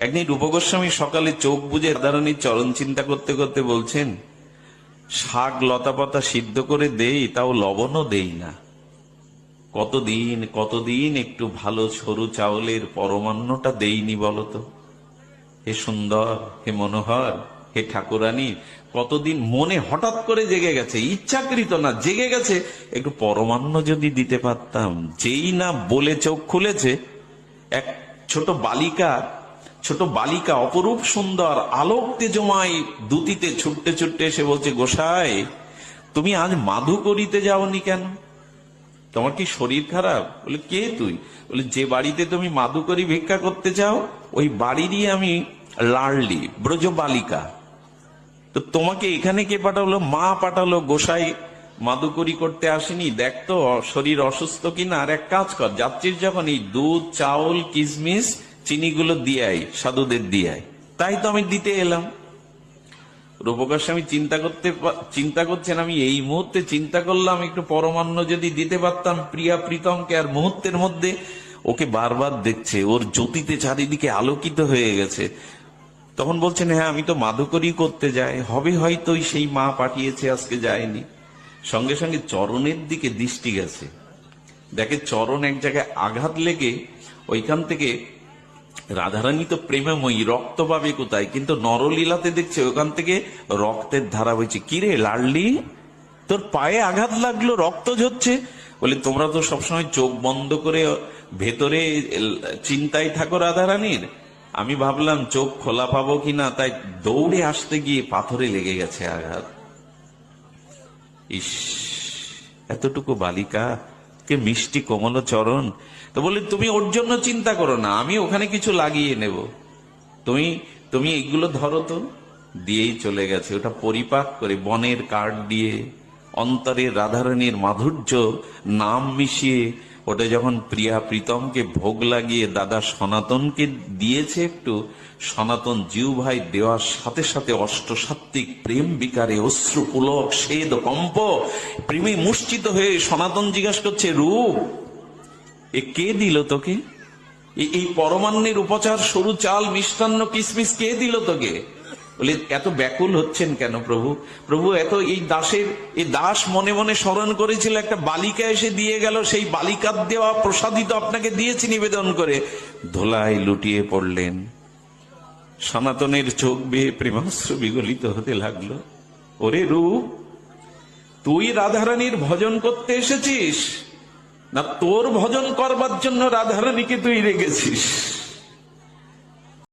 একদিন রূপগোস্বামী সকালে চোখ বুজে রাধারানীর চরণ চিন্তা করতে করতে বলছেন, শাক লতা পাতা সিদ্ধ করে দেই, তাও লবণও দেই না। কতদিন কতদিন একটু ভালো সরু চাউলের পরমান্নটা দেইনি বলতো? হে সুন্দর, হে মনোহর, হে ঠাকুরানী, কতদিন মনে হঠাৎ করে জেগে গেছে, ইচ্ছাকৃত না, জেগে গেছে, একটু পরমান্ন যদি দিতে পারতাম। যেই না বলে চোখ খুলেছে, এক ছোট বালিকা ছোট বালিকা অপরূপ সুন্দর আলোক তেজমাই দুতিতে ছুটতে ছুটতে এসে বলছে, গোসাই, তুমি আজ মাধু করিতে যাওনি কেন? তোমার কি শরীর খারাপ? বলে, কে তুই? বলে, যে বাড়িতে তুমি মাদুকরি ভিক্ষা করতে চাও, ওই বাড়িরই আমি লাড়লি, ব্রজ বালিকা। তো তোমাকে এখানে কে পাঠালো? মা পাঠালো, গোসাই। মাদুকরি করতে আসেনি। দেখ তো, শরীর অসুস্থ কিনা? আর এক কাজ কর, যাত্রীর যখন এই দুধ, চাউল, কিশমিশ চিনিগুলো দিয়ে আই সাধুদের দিয়ে আই তাই তো আমি দিতে এলাম। রূপকার স্বামী চিন্তা করতে চিন্তা করছেন, আমি এই মুহূর্তে চিন্তা করলাম, একটু পরমান্ন যদি দিতে পারতাম, প্রিয়া প্রীতমকে আর মুহূর্তের মধ্যে ওকে বারবার দেখছে, ওর জ্যোতিতে চারিদিকে আলোকিত হয়ে গেছে। তখন বলছেন হ্যাঁ আমি তো মাধুকরী করতে যাই, হবে হয়তো সেই মা পাঠিয়েছে, আজকে যায়নি। সঙ্গে সঙ্গে চরণের দিকে দৃষ্টি গেছে। দেখে চরণ এক জায়গায় আঘাত লেগে ওইখান থেকে রাধারানী তো প্রেমময়ী, রক্ত পাবে কোথায়? কিন্তু নরলীলাতে দেখছে ওখান থেকে রক্তের ধারা বইছে। কিরে লাড়লি তোর পায়ে আঘাত লাগল, রক্ত ঝরছে? বলে, তোমরা তো সবসময় চোখ বন্ধ করে ভেতরে চিন্তায় থাকো রাধারানীর। আমি ভাবলাম, চোখ খোলা পাবো কিনা? তাই দৌড়ে আসতে গিয়ে পাথরে লেগে গেছে আঘাত। ইস, এতটুকু বালিকা কে মিষ্টি কোমল চরণ? তো বলি তুমি ওর জন্য চিন্তা করো না, আমি ওখানে কিছু লাগিয়ে নেব। তুমি তুমি এগুলো ধরো তো। দিয়েই চলে গেছে। ওটা পরিপাক করে বনের কাঠ দিয়ে অন্তরে রাধারণীর মাধুর্য নাম মিশিয়ে ওটা যখন প্রিয়া প্রীতমকে ভোগ লাগিয়ে দাদা সনাতনকে দিয়েছে একটু, সনাতন জিউ ভাই দেওয়ার সাথে সাথে অষ্টসাত্ত্বিক প্রেম বিকারে অশ্রু পুলক সেদ কম্প, প্রেমে মুষ্টিত হয়ে সনাতন জিজ্ঞাসা করছে, রূপ, এ কে দিল তোকে? এই পরমান্নের উপচার সরু চাল মিষ্টান্ন কিসমিস কে দিল তোকে? বলে, এত ব্যাকুল হচ্ছেন কেন প্রভু? প্রভু, এত এই দাসের, এই দাস মনে মনে স্মরণ করেছিল, একটা বালিকা এসে দিয়ে গেল, সেই বালিকার দেওয়া প্রসাদিত আপনাকে দিয়েছি নিবেদন করে। ধোলায় লুটিয়ে পড়লেন। সনাতনের চোখ বেয়ে প্রেমাশ্রু বিগলিত হতে লাগল। ওরে রূপ, তুই রাধারানীর ভজন করতে এসেছিস? না, তোর ভজন করবার জন্য রাধারানীকে তুই রেখেছিস?